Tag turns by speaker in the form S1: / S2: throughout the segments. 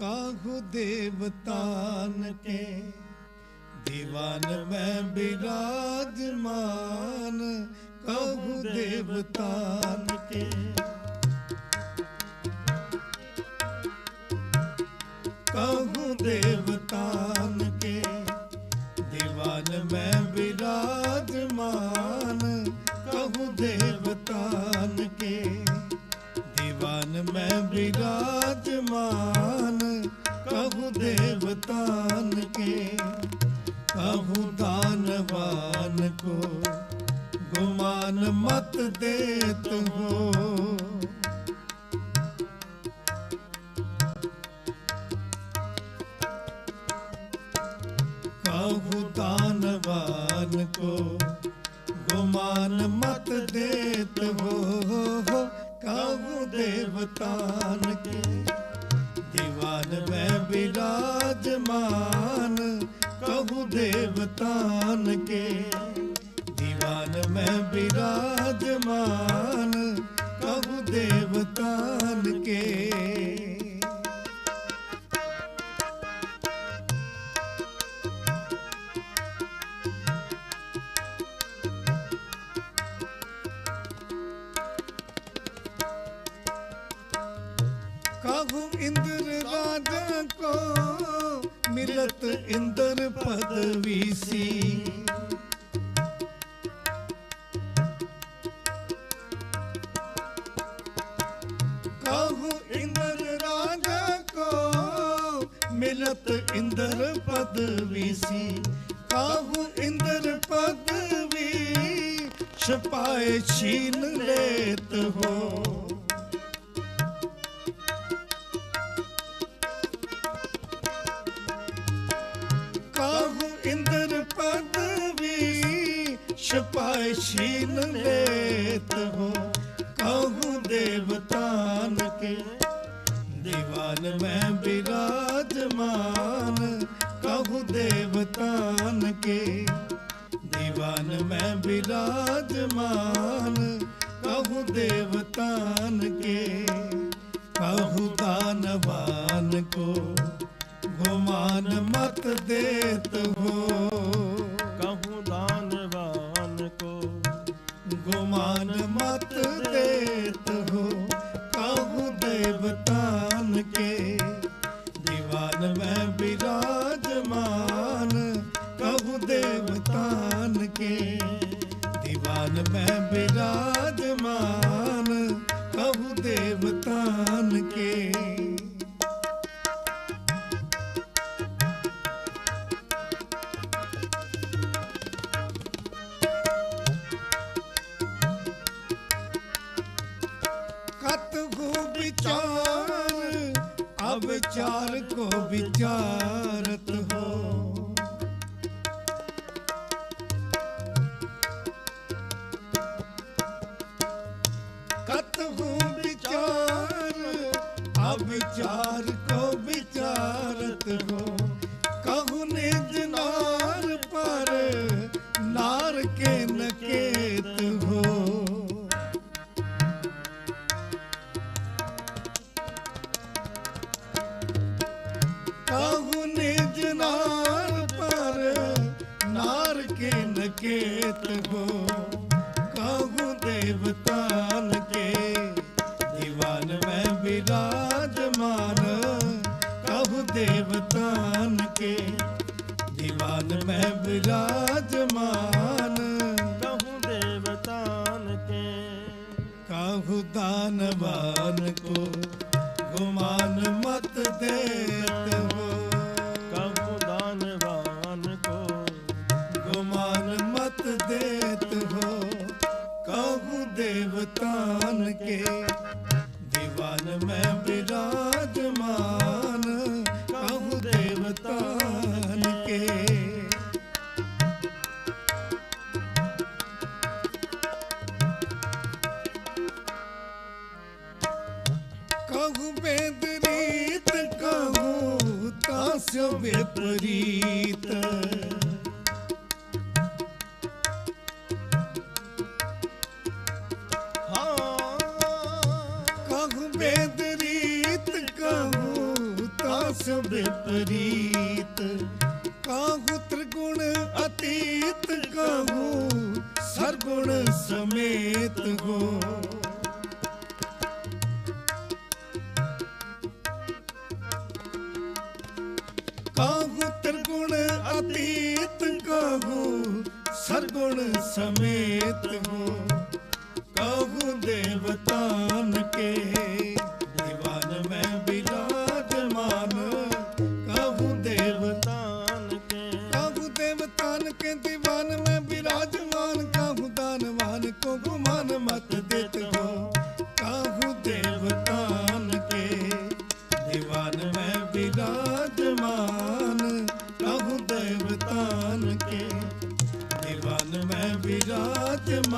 S1: काहू देवतान के दीवान में विराजमान कहू देवतान के कहू देवतान के दीवान में विराजमान कहू देवतान के दीवान में विराजमान दानवान को गुमान मत देत हो कहू दानवान को गुमान मत देत हो कहू देवतान के दीवान में विराजमान कहू देवतान के दीवान में विराजमान कहू देवतान के ਮਿਲਤ ਇੰਦਰ ਪਦਵੀ ਸੀ ਕਹੂ ਇੰਦਰ ਰਾਜਾ ਕੋ ਮਿਲਤ ਇੰਦਰ ਪਦਵੀ ਸੀ ਕਾਹੂ ਇੰਦਰ ਪਦਵੀ ਛਪਾਏ ਛੀਨ ਲੇਤ ਹੋ दीवान में विराजमान कहू देवतान के दीवान में विराजमान कहू देवतान के कहू दानवान को गुमान मत देत हो ਵਿਚਾਰਤ ਹੋ। ਕਤ ਹੂੰ ਵਿਚਾਰ ਆ ਵਿਚਾਰ ਕੋ ਵਿਚਾਰਤ ਹੋ। ਕਹੂ ਨੇ ਜਨਾਰ ਪਰ, ਨਾਰ ਕੇ के नकेत हो कहु देवतान के दीवान में विराजमान कहु देवतान के दीवान में विराजमान
S2: कहूँ देवतान के
S1: कहु दानवान को गुमान मत देत ਵਿਪਰੀਤ। ਵਿਪਰੀਤ। ਕਾਹੂ ਤ੍ਰਿਗੁਣ ਅਤੀਤ ਕਾਹੂ ਸਰਗੁਣ ਸਮੇਤ ਹੋ। ਕਾਹੂ ਤ੍ਰਿਗੁਣ ਅਤੀਤ ਕਾਹੂ, ਸਰਗੁਣ ਸਮੇਤ ਹੋ। ਕਾਹੂ ਦੇਵਤਾਨ ਕੇ, ਦੀਵਾਨ ਮੈਂ ਬਿਰਾਜਮਾਨ। ਕਾਹੂ ਦੇਵ
S2: ਕੇ।
S1: ਕਾਹੂ ਦੇਵਤਾਨ ਕੇ, ਦੀਵਾਨ ਮੈਂ ਬਿਰਾਜਮਾਨ। ਕਾਹੂ ਦਾਨਵਾਨ ਕੋ ਗੁਮਾਨ ਮਤ ਦੇਤ ਹੋ। ਕਾਹੂ ਦੇਵਤਾਨ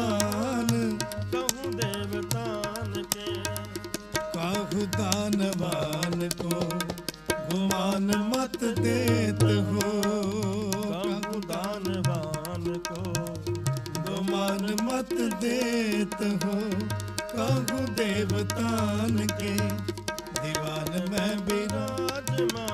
S1: ਬਿਰਾਜਮਾਨ ਕਹੂੰ ਦੇਵਤਾਨ ਕੇ।
S2: ਕਾਹੂ
S1: ਦਾਨਵਾਨ ਕੋ ਗੁਮਾਨ ਮਤ ਦੇਤ ਹੋ।
S2: ਕਹੂੰ ਦਾਨਵਾਨ ਕੋ
S1: ਗੁਮਾਨ ਮਤ ਦੇਤ ਹੋ। ਕਾਹੂ ਦੇਵਤਾਨ ਕੇ। ਦੀਵਾਨ ਮੈਂ ਬਿਰਾਜਮਾਨ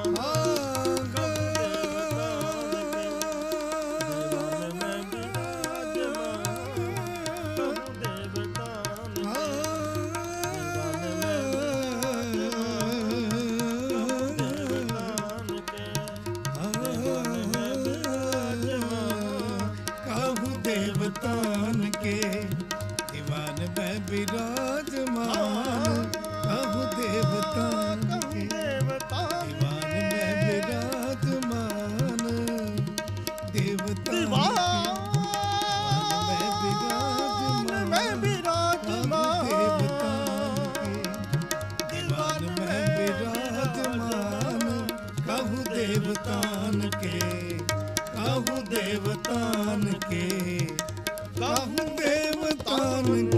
S2: ਕਾਹੂ ਦੇਵਤਾਨ ਕੇ
S1: ਕਾਹੂ ਦੇਵਤਾਨ ਕੇ ਕਾਹੂ ਦੇਵਤਾਨ